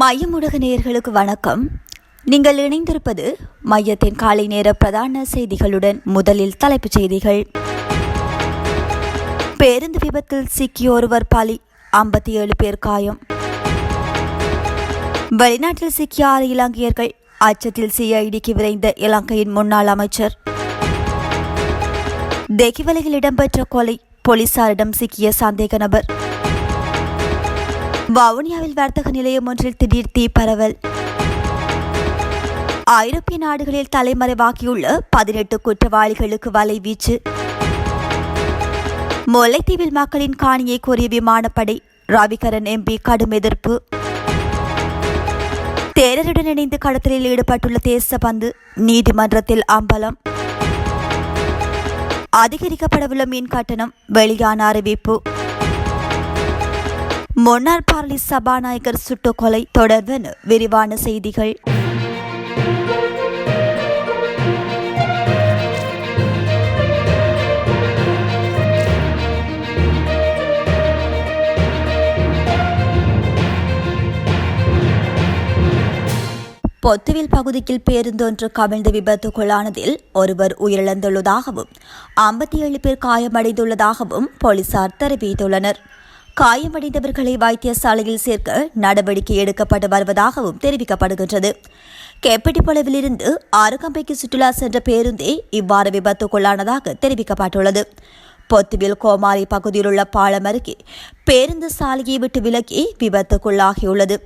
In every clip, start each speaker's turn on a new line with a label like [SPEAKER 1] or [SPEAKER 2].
[SPEAKER 1] மையமுடக நேயர்களுக்கு வணக்கம். நீங்கள் இணைந்திருப்பது மையத்தின் காலை நேர பிரதான செய்திகளுடன் முதலில் தலைப்புச் செய்திகள். பேருந்து விபத்தில் சிக்கிய ஒருவர் பலி ஐம்பத்தி ஏழு பேர் காயம். வெளிநாட்டில் சிக்கிய ஆறு இலங்கையர்கள் அச்சத்தில் சிஐடிக்கு விரைந்த இலங்கையின் முன்னாள் அமைச்சர். தெகிவலையில் இடம்பெற்ற கொலை போலீசாரிடம் சிக்கிய சந்தேக நபர். வவுனியாவில் வர்த்தக நிலையம் ஒன்றில் திடீர் தீ பரவல். ஐரோப்பிய நாடுகளில் தலைமறைவாகியுள்ள பதினெட்டு குற்றவாளிகளுக்கு வலைவீச்சு முல்லைத்தீவில் மக்களின் காணியை கோரிய விமானப்படை ராவிகரன் எம்பி கடும் எதிர்ப்பு. தேரருடன் இணைந்து கடத்தலில் ஈடுபட்டுள்ள தேசபந்து நீதிமன்றத்தில் அம்பலம். அதிகரிக்கப்படவுள்ள மீன் கட்டணம் வெளியான அறிவிப்பு. மொன்னார் பார்லி சபாநாயகர் சுட்டு கொலை விரிவான செய்திகள். பொத்துவில் பகுதியில் பேருந்தொன்று கவிழ்ந்து விபத்துக்குள்ளானதில் ஒருவர் உயிரிழந்துள்ளதாகவும் ஐம்பத்தி ஏழு பேர் காயமடைந்துள்ளதாகவும் போலீசார் தெரிவித்துள்ளனர். காயமடைந்தவர்களை வைத்தியசாலையில் சேர்க்க நடவடிக்கை எடுக்கப்பட்டு வருவதாகவும் தெரிவிக்கப்படுகின்றது. கெப்பட்டிப்பளவிலிருந்து ஆறுகம்பைக்கு சுற்றுலா சென்ற பேருந்தே இவ்வாறு விபத்துக்குள்ளானதாக தெரிவிக்கப்பட்டுள்ளது. பொத்துவில் கோமாரி பகுதியில் உள்ள பாலம் அருகே பேருந்து சாலையை விட்டு விலக்கி விபத்துக்குள்ளாகியுள்ளது.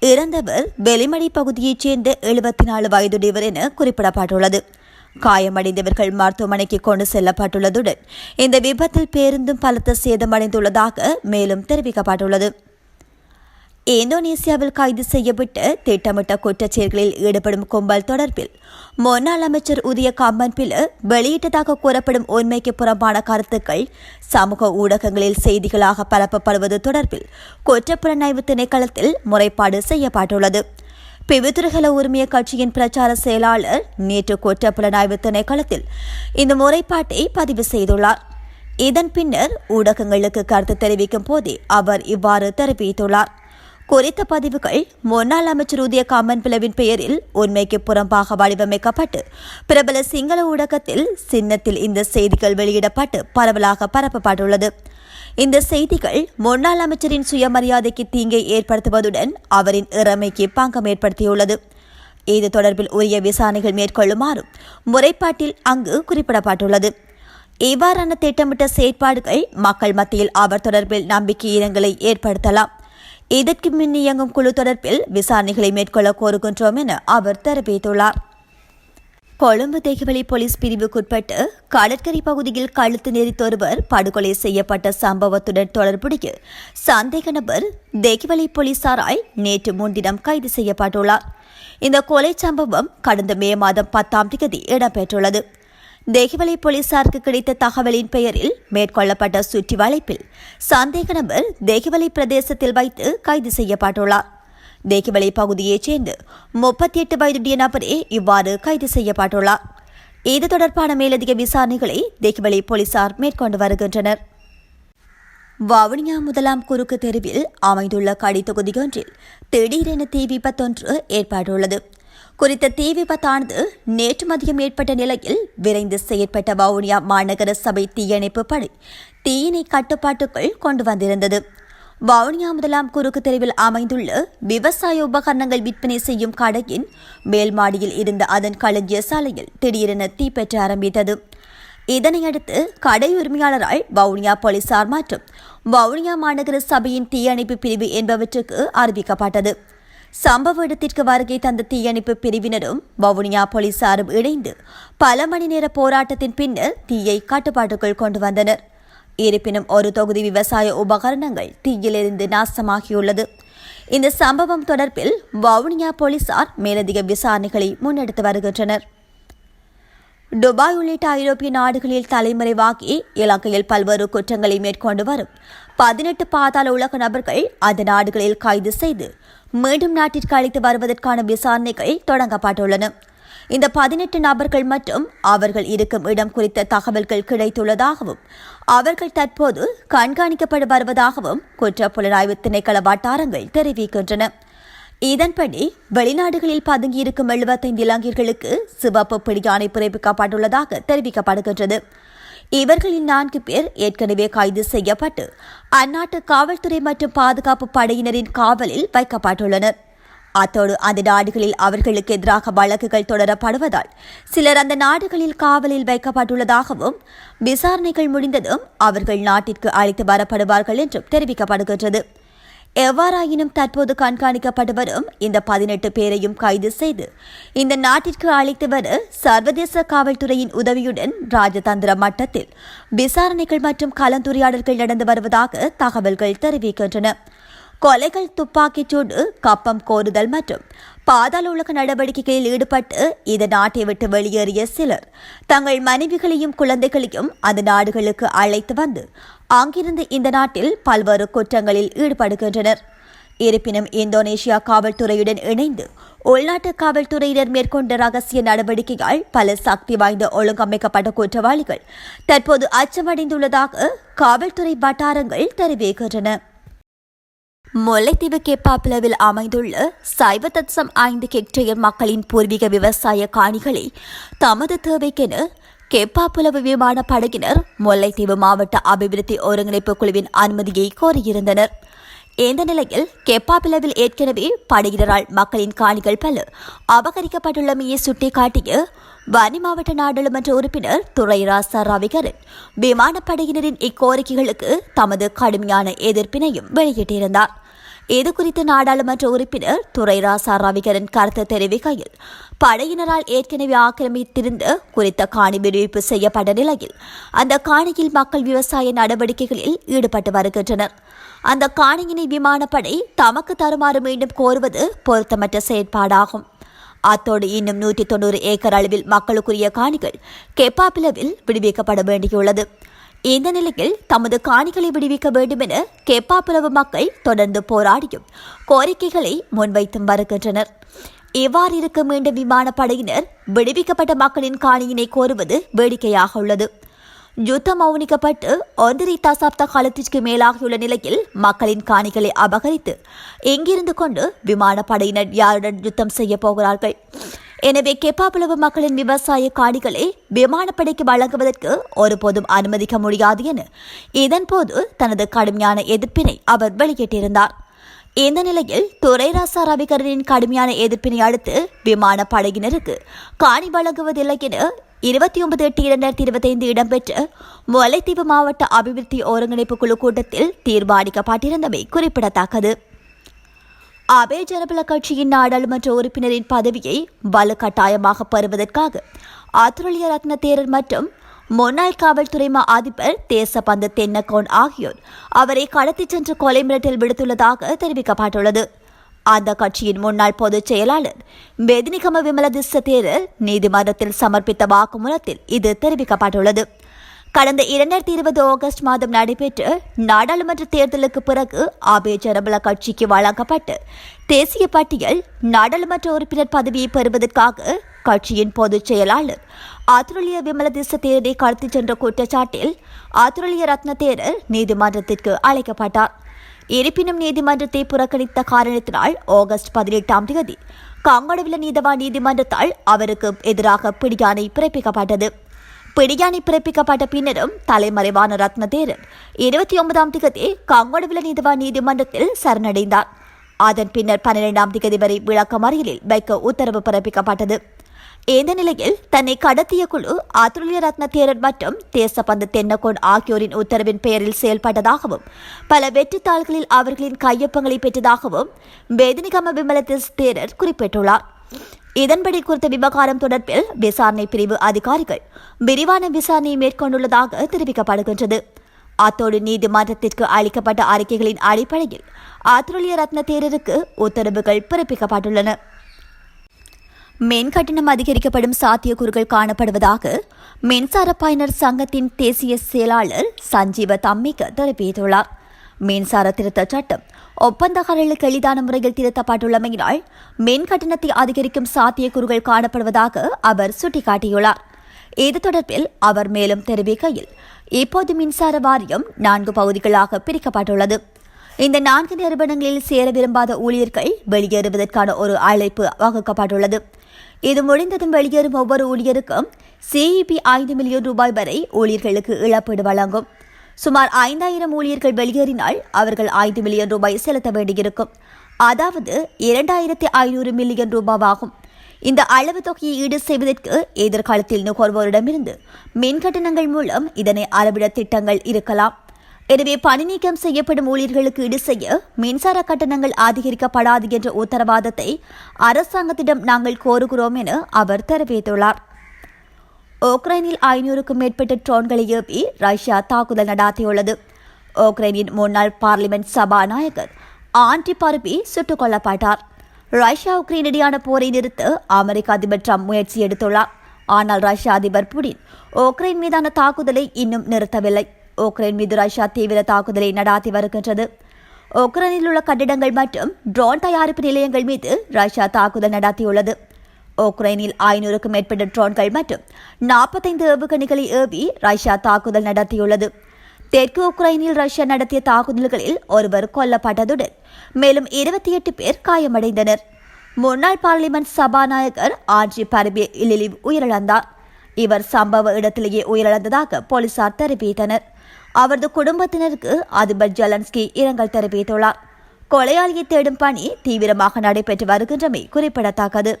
[SPEAKER 1] இறந்தவர் வெளிமடை பகுதியைச் சேர்ந்த எழுபத்தி நாலு வயதுடையவர் என குறிப்பிடப்பட்டுள்ளது. காயமடைந்தவர்கள் மருத்துவமனைக்கு கொண்டு செல்லப்பட்டுள்ளதுடன் இந்த விபத்தில் பேருந்தும் பலத்த சேதமடைந்துள்ளதாக மேலும் தெரிவிக்கப்பட்டுள்ளது. இந்தோனேசியாவில் கைது செய்யப்பட்டு திட்டமிட்ட குற்றச்செயல்களில் ஈடுபடும் கும்பல் தொடர்பில் முன்னாள் அமைச்சர் உதய கம்பன்பில் வெளியிட்டதாக கூறப்படும் உண்மைக்கு புறம்பான கருத்துக்கள் சமூக ஊடகங்களில் செய்திகளாக பரப்பப்படுவது தொடர்பில் குற்றப்புலனாய்வு திணைக்களத்தில் முறைப்பாடு செய்யப்பட்டுள்ளது. பிவித்திரகல உரிமைய கட்சியின் பிரச்சார செயலாளர் நேற்று குற்ற புலனாய்வு திணைக்களத்தில் இந்த முறைப்பாட்டை பதிவு செய்துள்ளார். இதன் பின்னர் ஊடகங்களுக்கு கருத்து தெரிவிக்கும் போதே அவர் இவ்வாறு தெரிவித்துள்ளார். குறித்த பதிவுகள் முன்னாள் அமைச்சர் உதய காமன் பிளவின் பெயரில் உண்மைக்கு புறம்பாக வடிவமைக்கப்பட்டு பிரபல சிங்கள ஊடகத்தில் சின்னத்தில் இந்த செய்திகள் வெளியிடப்பட்டு பரவலாக பரப்பப்பட்டுள்ளது. இந்த செய்திகள் முன்னாள் அமைச்சரின் சுயமரியாதைக்கு தீங்கை ஏற்படுத்துவதுடன் அவரின் இறமைக்கு பங்கம் ஏற்படுத்தியுள்ளது. இது தொடர்பில் உரிய விசாரணைகள் மேற்கொள்ளுமாறும் முறைப்பாட்டில் அங்கு குறிப்பிடப்பட்டுள்ளது. இவ்வாறான திட்டமிட்ட செயற்பாடுகள் மக்கள் மத்தியில் அவர் தொடர்பில் நம்பிக்கை இனங்களை ஏற்படுத்தலாம். இதற்கு மின் இயங்கும் குழு தொடர்பில் விசாரணைகளை மேற்கொள்ள கோருகின்றோம் என அவர் தெரிவித்துள்ளார். கொழும்பு தேகவழி போலீஸ் பிரிவுக்குட்பட்டு கடற்கரை பகுதியில் கழுத்து நெறித்தொருவர் படுகொலை செய்யப்பட்ட சம்பவத்துடன் தொடர்புடைய சந்தேக நபர் தேகவழி போலீசாரால் நேற்று முன்தினம் கைது செய்யப்பட்டுள்ளார். இந்த கொலை சம்பவம் கடந்த மே மாதம் பத்தாம் தேதி இடம்பெற்றுள்ளது. தேகிவலை போலீசாருக்கு கிடைத்த தகவலின் பெயரில் மேற்கொள்ளப்பட்ட சுற்றி வளைப்பில் சந்தேக நபர் தேகிவலை பிரதேசத்தில் வைத்து கைது செய்யப்பட்டுள்ளார். தேகிவலை பகுதியைச் சேர்ந்து முப்பத்தி எட்டு வயதுடைய நபரே இவ்வாறு கைது செய்யப்பட்டுள்ளார். இது தொடர்பான மேலதிக விசாரணைகளை தேக்கிவளை போலீசார் மேற்கொண்டு வருகின்றனர். வவுனியா முதலாம் குறுக்கு தெருவில் அமைந்துள்ள கடை தொகுதியொன்றில் திடீரென தீ விபத்தொன்று ஏற்பட்டுள்ளது. குறித்த தீ விபத்தானது நேற்று மதியம் ஏற்பட்ட நிலையில் விரைந்து செயற்பட்ட வவுனியா மாநகர சபை தீயணைப்பு படை தீயினை கட்டுப்பாட்டுக்குள் கொண்டு வந்திருந்தது. வவுனியா முதலாம் குறுக்கு தெருவில் அமைந்துள்ள விவசாய உபகரணங்கள் விற்பனை செய்யும் கடையின் மேல் மாடியில் இருந்த அதன் களஞ்சிய சாலையில் திடீரென தீப்பெற்ற ஆரம்பித்தது. இதனையடுத்து கடை உரிமையாளரால் வவுனியா போலீசார் மற்றும் வவுனியா மாநகர சபையின் தீயணைப்பு பிரிவு என்பவற்றுக்கு அறிவிக்கப்பட்டது. சம்பவ இடத்திற்கு வருகை தந்த தீயணைப்பு பிரிவினரும் வவுனியா போலீசாரும் இணைந்து பல மணி நேர போராட்டத்தின் பின்னர் தீயை கட்டுப்பாட்டுக்குள் கொண்டு வந்தனர். இருப்பினும் ஒரு தொகுதி விவசாய உபகரணங்கள் தீயிலிருந்து நாசமாகியுள்ளது. இந்த சம்பவம் தொடர்பில் வவுனியா போலீசார் மேலதிக விசாரணைகளை முன்னெடுத்து வருகின்றனர். துபாய் உள்ளிட்ட ஐரோப்பிய நாடுகளில் தலைமறைவாகி இலங்கையில் பல்வேறு குற்றங்களை மேற்கொண்டு வரும் பதினெட்டு பாதாள உலக நபர்கள் அந்த நாடுகளில் கைது செய்து மீண்டும் நாட்டிற்கு அழைத்து வருவதற்கான விசாரணைகள் தொடங்கப்பட்டுள்ளன. இந்த பதினெட்டு நபர்கள் மற்றும் அவர்கள் இருக்கும் இடம் குறித்த தகவல்கள் கிடைத்துள்ளதாகவும் அவர்கள் தற்போது கண்காணிக்கப்பட்டு வருவதாகவும் குற்ற புலனாய்வு திணைக்கள வட்டாரங்கள் தெரிவிக்கின்றன. இதன்படி வெளிநாடுகளில் பதுங்கியிருக்கும் எழுபத்தைந்து இலங்கையர்களுக்கு சிவப்பு பிடியாணை பிறப்பிக்கப்பட்டுள்ளதாக தெரிவிக்கப்படுகின்றது. இவர்களில் நான்கு பேர் ஏற்கனவே கைது செய்யப்பட்டு அந்நாட்டு காவல்துறை மற்றும் பாதுகாப்பு படையினரின் காவலில் வைக்கப்பட்டுள்ளனர். அத்தோடு அந்த நாடுகளில் அவர்களுக்கு எதிராக வழக்குகள் தொடரப்படுவதால் சிலர் அந்த நாடுகளில் காவலில் வைக்கப்பட்டுள்ளதாகவும் விசாரணைகள் முடிந்ததும் அவர்கள் நாட்டிற்கு அழைத்து வரப்படுவார்கள் என்றும் தெரிவிக்கப்படுகின்றது. எவ்வாறாயினும் தற்போது கண்காணிக்கப்பட்டு வரும் இந்த பதினெட்டு பேரையும் கைது செய்து இந்த நாட்டிற்கு அழைத்து வர சர்வதேச காவல்துறையின் உதவியுடன் ராஜதந்திர மட்டத்தில் விசாரணைகள் மற்றும் கலந்துரையாடல்கள் நடந்து வருவதாக தகவல்கள் தெரிவிக்கின்றன. கொலைகள் துப்பாக்கிச்சூடு கப்பம் கோருதல் மற்றும் பாதாள உலக நடவடிக்கைகளில் ஈடுபட்டு இந்த நாட்டை விட்டு வெளியேறிய சிலர் தங்கள் மனைவிகளையும் குழந்தைகளையும் அந்த நாடுகளுக்கு அழைத்து வந்து அங்கிருந்து இந்த நாட்டில் பல்வேறு குற்றங்களில் ஈடுபடுகின்றனர். இருப்பினும் இந்தோனேஷியா காவல்துறையுடன் இணைந்து உள்நாட்டு காவல்துறையினர் மேற்கொண்ட ரகசிய நடவடிக்கையால் பல சக்தி வாய்ந்த ஒழுங்கமைக்கப்பட்ட குற்றவாளிகள் தற்போது அச்சமடைந்துள்ளதாக காவல்துறை வட்டாரங்கள் தெரிவிக்கின்றன. முல்லைத்தீவு கேப்பாப்பிளவில் அமைந்துள்ள சைவ தத்சம் ஐந்து ஹெக்டேயர் மக்களின் பூர்வீக விவசாய காணிகளை தமது தேவைக்கென கேப்பாப்புலவு விமான படகினர் முல்லைத்தீவு மாவட்ட அபிவிருத்தி ஒருங்கிணைப்பு குழுவின் அனுமதியை கோரியிருந்தனர். இந்த நிலையில் கெப்பாப்பிளவில் ஏற்கனவே படையினரால் மக்களின் காணிகள் பல அபகரிக்கப்பட்டுள்ளமையை சுட்டிக்காட்டிய வன்னி மாவட்ட நாடாளுமன்ற உறுப்பினர் துறை ராசா ரவிகரன் விமானப்படையினரின் இக்கோரிக்கைகளுக்கு தமது கடுமையான எதிர்ப்பினையும் வெளியிட்டிருந்தார். இதுகுறித்து நாடாளுமன்ற உறுப்பினர் துரை ராசா ரவிகரன் கருத்து தெரிவிக்கையில் படையினரால் ஏற்கனவே ஆக்கிரமித்திருந்து குறித்த காணி விடுவிப்பு செய்யப்பட்ட நிலையில் அந்த காணியில் மக்கள் விவசாய நடவடிக்கைகளில் ஈடுபட்டு வருகின்றனர். அந்த காணியினை விமானப்படை தமக்கு தருமாறு மீண்டும் கோருவது பொருத்தமற்ற செயற்பாடாகும். அத்தோடு இன்னும் நூற்றி தொண்ணூறு ஏக்கர் அளவில் மக்களுக்குரிய காணிகள் கெப்பாப்பிலவில் விடுவிக்கப்பட வேண்டியுள்ளது. இந்த நிலையில் தமது காணிகளை விடுவிக்க வேண்டும் என கெப்பாப்புலவு மக்கள் தொடர்ந்து போராடியும் கோரிக்கைகளை முன்வைத்தும் வருகின்றனர். இவ்வாறு இருக்க மீண்டும் விமானப்படையினர் விடுவிக்கப்பட்ட மக்களின் காணியினை கோருவது வேடிக்கையாக உள்ளது. யுத்தம் மௌனிக்கப்பட்டு ஒன்றரை தசாப்த காலத்திற்கு மேலாகியுள்ள நிலையில் மக்களின் காணிகளை அபகரித்து எங்கிருந்து கொண்டு விமானப்படையினர் யாருடன் யுத்தம் செய்ய போகிறார்கள்? எனவே கெப்பாப்புலவு மக்களின் விவசாய காணிகளை விமானப்படைக்கு வழங்குவதற்கு ஒருபோதும் அனுமதிக்க முடியாது என இதன்போது தனது கடுமையான எதிர்ப்பினை அவர் வெளியிட்டிருந்தார். இந்த நிலையில் துரைராசா ரவிகரனின் கடுமையான எதிர்ப்பினை அடுத்து விமானப்படையினருக்கு காணி வழங்குவதில்லை என இருபத்தி ஒன்பது எட்டு இரண்டாயிரத்தி இருபத்தைந்து இடம்பெற்ற முல்லைத்தீவு மாவட்ட அபிவிருத்தி ஒருங்கிணைப்பு குழு கூட்டத்தில் தீர்மானிக்கப்பட்டிருந்தமை குறிப்பிடத்தக்கது. அபே ஜனபல கட்சியின் நாடாளுமன்ற உறுப்பினரின் பதவியை வலுக்கட்டாயமாக பெறுவதற்காக ஆத்திரலிய ரத்ன தேரர் மற்றும் முன்னாள் காவல்துறை மா அதிபர் தேசபந்த தென்னகோன் ஆகியோர் அவரை கடத்திச் சென்று கொலை மிரட்டல் விடுத்துள்ளதாக தெரிவிக்கப்பட்டுள்ளது. அந்த கட்சியின் முன்னாள் பொதுச் செயலாளர் மெதினிகம விமலதிச தேரர் நீதிமன்றத்தில் சமர்ப்பித்த வாக்குமூலத்தில் இது தெரிவிக்கப்பட்டுள்ளது. கடந்த இரண்டாயிரத்தி இருபது ஆகஸ்ட் மாதம் நடைபெற்ற நாடாளுமன்ற தேர்தலுக்கு பிறகு அபே ஜனபல கட்சிக்கு வழங்கப்பட்டு தேசிய பட்டியல் நாடாளுமன்ற உறுப்பினர் பதவியை பெறுவதற்காக கட்சியின் பொதுச் செயலாளர் விமல திச தேரரை கடத்திச் சென்ற குற்றச்சாட்டில் ஆத்திரேலிய ரத்ன தேரர் நீதிமன்றத்திற்கு அழைக்கப்பட்டார். இருப்பினும் நீதிமன்றத்தை புறக்கணித்த காரணத்தினால் ஆகஸ்ட் பதினெட்டாம் தேதி காங்கடவில நீதவா நீதிமன்றத்தால் அவருக்கு எதிராக பிடியாணை பிறப்பிக்கப்பட்டது. பிடியாணி பிறப்பிக்கப்பட்ட பின்னரும் தலைமறைவான ரத்னதேரன் இருபத்தி ஒன்பதாம் திகதி கங்கொடவில நீதிவான் நீதிமன்றத்தில் சரணடைந்தார். அதன் பின்னர் பன்னிரெண்டாம் திகதி வரை விளக்கமறியலில் வைக்க உத்தரவு பிறப்பிக்கப்பட்டது. இந்த நிலையில் தன்னை கடத்திய குழு ஆத்துலிய ரத்ன தேரர் மற்றும் தேசபந்து தென்னகோன் ஆகியோரின் உத்தரவின் பெயரில் செயல்பட்டதாகவும் பல வெற்றித்தாள்களில் அவர்களின் கையொப்பங்களை பெற்றதாகவும் வேதினிகம விமலத்திஸ் தேரர் குறிப்பிட்டுள்ளார். இதன்படி குறித்த விவகாரம் தொடர்பில் விசாரணை பிரிவு அதிகாரிகள் விரிவான விசாரணையை மேற்கொண்டுள்ளதாக தெரிவிக்கப்படுகின்றது. அத்தோடு நீதிமன்றத்திற்கு அளிக்கப்பட்ட அறிக்கைகளின் அடிப்படையில் ஆத்திரலிய ரத்ன தேரருக்கு உத்தரவுகள் பிறப்பிக்கப்பட்டுள்ளன. மின் கட்டணம் அதிகரிக்கப்படும் சாத்தியக்கூறுகள் காணப்படுவதாக மின்சார பயனர் சங்கத்தின் தேசிய செயலாளர் சஞ்சீவ தம்மிக்க தெரிவித்துள்ளார். மின்சார திருத்த சட்டம். ஒப்பந்தக்காரர்களுக்கு எளிதான முறையில் திருத்தப்பட்டுள்ளமையினால் மின் கட்டணத்தை அதிகரிக்கும் சாத்தியக்கூறுகள் காணப்படுவதாக அவர் சுட்டிக்காட்டியுள்ளார். இது தொடர்பில் அவர் மேலும் தெரிவிக்கையில் இப்போது மின்சார வாரியம் நான்கு பகுதிகளாக பிரிக்கப்பட்டுள்ளது. இந்த நான்கு நிறுவனங்களில் சேர விரும்பாத ஊழியர்கள் வெளியேறுவதற்கான ஒரு அழைப்பு வகுக்கப்பட்டுள்ளது. இது முடிந்ததும் வெளியேறும் ஒவ்வொரு ஊழியருக்கும் சிஇபி ஐந்து மில்லியன் ரூபாய் வரை ஊழியர்களுக்கு இழப்பீடு வழங்கும். சுமார் ஐந்தாயிரம் ஊழியர்கள் வெளியேறினால் அவர்கள் ஐந்து மில்லியன் ரூபாய் செலுத்த வேண்டியிருக்கும். அதாவது இரண்டாயிரத்தி ஐநூறு மில்லியன் ரூபாவாகும். இந்த அளவு தொகையை ஈடு செய்வதற்கு எதிர்காலத்தில் நுகர்வோரிடமிருந்து மின் கட்டணங்கள் மூலம் இதனை அளவிட திட்டங்கள் இருக்கலாம். எனவே பணி நீக்கம் செய்யப்படும் ஊழியர்களுக்கு ஈடு செய்ய மின்சார கட்டணங்கள் அதிகரிக்கப்படாது என்ற உத்தரவாதத்தை அரசாங்கத்திடம் நாங்கள் கோருகிறோம் என அவர் தெரிவித்துள்ளார். உக்ரைனில் ஐநூறுக்கும் மேற்பட்ட ட்ரோன்களை ஏவி ரஷ்யா தாக்குதல் நடாத்தியுள்ளது. உக்ரைனின் முன்னாள் பார்லிமெண்ட் சபாநாயகர் ஆண்டி பருப்பி சுட்டுக் கொல்லப்பட்டார். ரஷ்யா உக்ரைன் இடையான போரை நிறுத்த அமெரிக்க அதிபர் ட்ரம்ப் முயற்சி எடுத்துள்ளார். ஆனால் ரஷ்யா அதிபர் புடின் உக்ரைன் மீதான தாக்குதலை இன்னும் நிறுத்தவில்லை. உக்ரைன் மீது ரஷ்யா தீவிர தாக்குதலை நடாத்தி வருகின்றது. உக்ரைனில் உள்ள கட்டிடங்கள் மற்றும் ட்ரோன் தயாரிப்பு நிலையங்கள் மீது ரஷ்யா தாக்குதல் நடாத்தியுள்ளது. உக்ரைனில் ஐநூறுக்கும் மேற்பட்ட ட்ரோன்கள் மற்றும் நாற்பத்தைந்து ஏவுகணைகளை ஏவி ரஷ்யா தாக்குதல் நடத்தியுள்ளது. தெற்கு உக்ரைனில் ரஷ்யா நடத்திய தாக்குதல்களில் ஒருவர் கொல்லப்பட்டதுடன் மேலும் இருபத்தி எட்டு பேர் காயமடைந்தனர். முன்னாள் பார்லிமெண்ட் சபாநாயகர் ஆட்சி பரபி இலிலிவ் உயிரிழந்தார். இவர் சம்பவ இடத்திலேயே உயிரிழந்ததாக போலீசார் தெரிவித்தனர். அவரது குடும்பத்தினருக்கு அதிபர் ஜலன்ஸ்கி இரங்கல் தெரிவித்துள்ளார். கொலையாளியை தேடும் பணி தீவிரமாக நடைபெற்று வருகின்றமை குறிப்பிடத்தக்கது.